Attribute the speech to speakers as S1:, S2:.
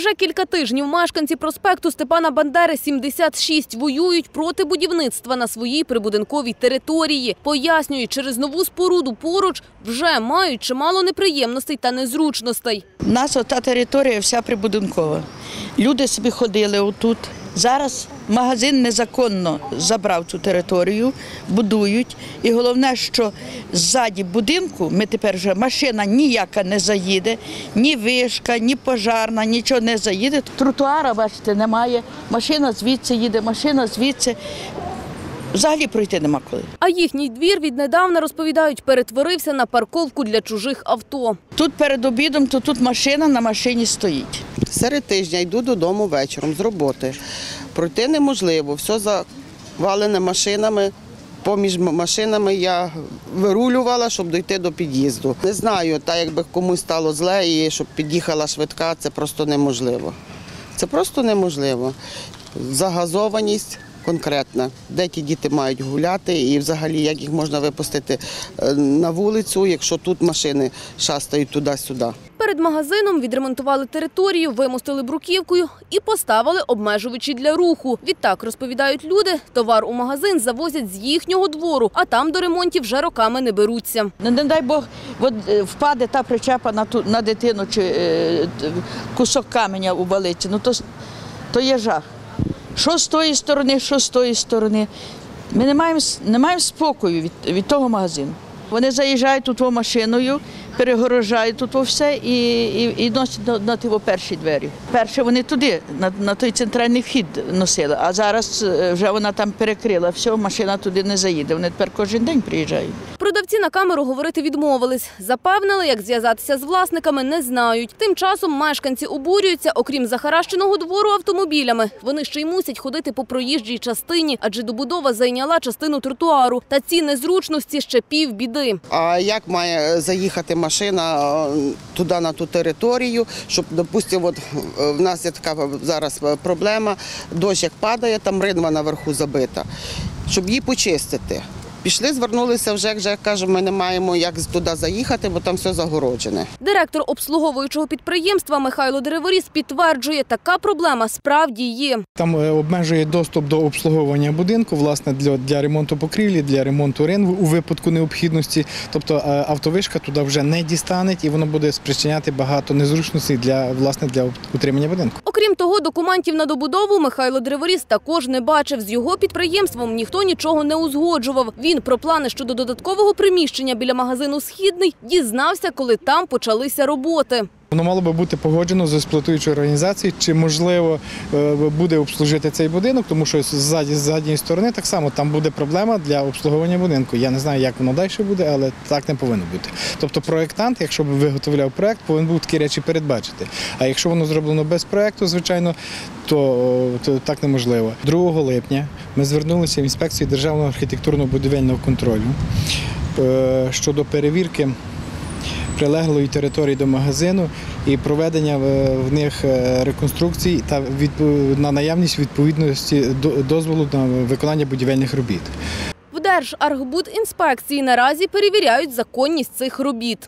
S1: Вже кілька тижнів мешканці проспекту Степана Бандери 76 воюють проти будівництва на своїй прибудинковій території. Пояснюють, через нову споруду поруч вже мають чимало неприємностей та незручностей.
S2: У нас ота територія вся прибудинкова. Люди собі ходили отут. Зараз магазин незаконно забрав цю територію, будують. І головне, що ззаді будинку ми тепер вже машина ніяка не заїде, ні вишка, ні пожарна, нічого не заїде. Тротуара, бачите, немає. Машина звідси їде, машина звідси. Взагалі пройти нема коли.
S1: А їхній двір віднедавна, розповідають, перетворився на парковку для чужих авто.
S2: Тут перед обідом, то тут машина на машині стоїть.
S3: Серед тижня йду додому вечором з роботи. Пройти неможливо, все завалене машинами. Поміж машинами я вирулювала, щоб дійти до під'їзду. Не знаю, та якби комусь стало зле і щоб під'їхала швидка, це просто неможливо. Це просто неможливо. Загазованість конкретна, де ті діти мають гуляти і взагалі як їх можна випустити е, на вулицю, якщо тут машини шастають туди-сюди.
S1: Перед магазином відремонтували територію, вимостили бруківкою і поставили обмежувачі для руху. Відтак, розповідають люди, товар у магазин завозять з їхнього двору, а там до ремонтів вже роками не беруться.
S2: Не, дай Бог, от, е, впаде та причепа на, ту, на дитину чи е, кусок каменя увалиться, ну то, то є жах. Що з тої сторони, що з тої сторони. Ми не маємо, не маємо спокою від, від того магазину. Вони заїжджають тут машиною, перегорожають тут все і, і, і носять на, на ті о перші двері. Перше вони туди, на, на той центральний вхід носили, а зараз е, вже вона там перекрила, все, машина туди не заїде. Вони тепер кожен день приїжджають.
S1: Продавці на камеру говорити відмовились. Запевнили, як зв'язатися з власниками, не знають. Тим часом мешканці обурюються, окрім захаращеного двору автомобілями. Вони ще й мусять ходити по проїжджій частині, адже добудова зайняла частину тротуару. Та ці незручності ще пів біди.
S3: А як має заїхати машина е, туди на ту територію, щоб, допустимо, от е, в нас є така зараз проблема, дощ як падає, там ринва наверху забита, щоб її почистити. Пішли, звернулися вже, вже каже, ми не маємо як туди заїхати, бо там все загороджене.
S1: Директор обслуговуючого підприємства Михайло Дереворіс підтверджує, така проблема справді є.
S4: Там е, обмежує доступ до обслуговування будинку, власне, для, для ремонту покрівлі, для ремонту ринву у випадку необхідності. Тобто е, автовишка туди вже не дістане і воно буде спричиняти багато незручностей для власне для утримання будинку.
S1: Окрім того, документів на добудову Михайло Древоріс також не бачив. З його підприємством ніхто нічого не узгоджував. Він про плани щодо додаткового приміщення біля магазину Східний дізнався, коли там почалися роботи.
S4: Воно мало би бути погоджено з експлуатуючою організацією, чи можливо е, буде обслужити цей будинок, тому що з задньої сторони так само там буде проблема для обслуговування будинку. Я не знаю, як воно далі буде, але так не повинно бути. Тобто проєктант, якщо б виготовляв проєкт, повинен був такі речі передбачити. А якщо воно зроблено без проєкту, звичайно, то, то так неможливо. 2 липня ми звернулися в інспекцію Державного архітектурно-будівельного контролю е, щодо перевірки прилеглої території до магазину і проведення е, в них е, реконструкцій та на наявність відповідності до- дозволу на виконання будівельних робіт.
S1: В Держархбудінспекції наразі перевіряють законність цих робіт.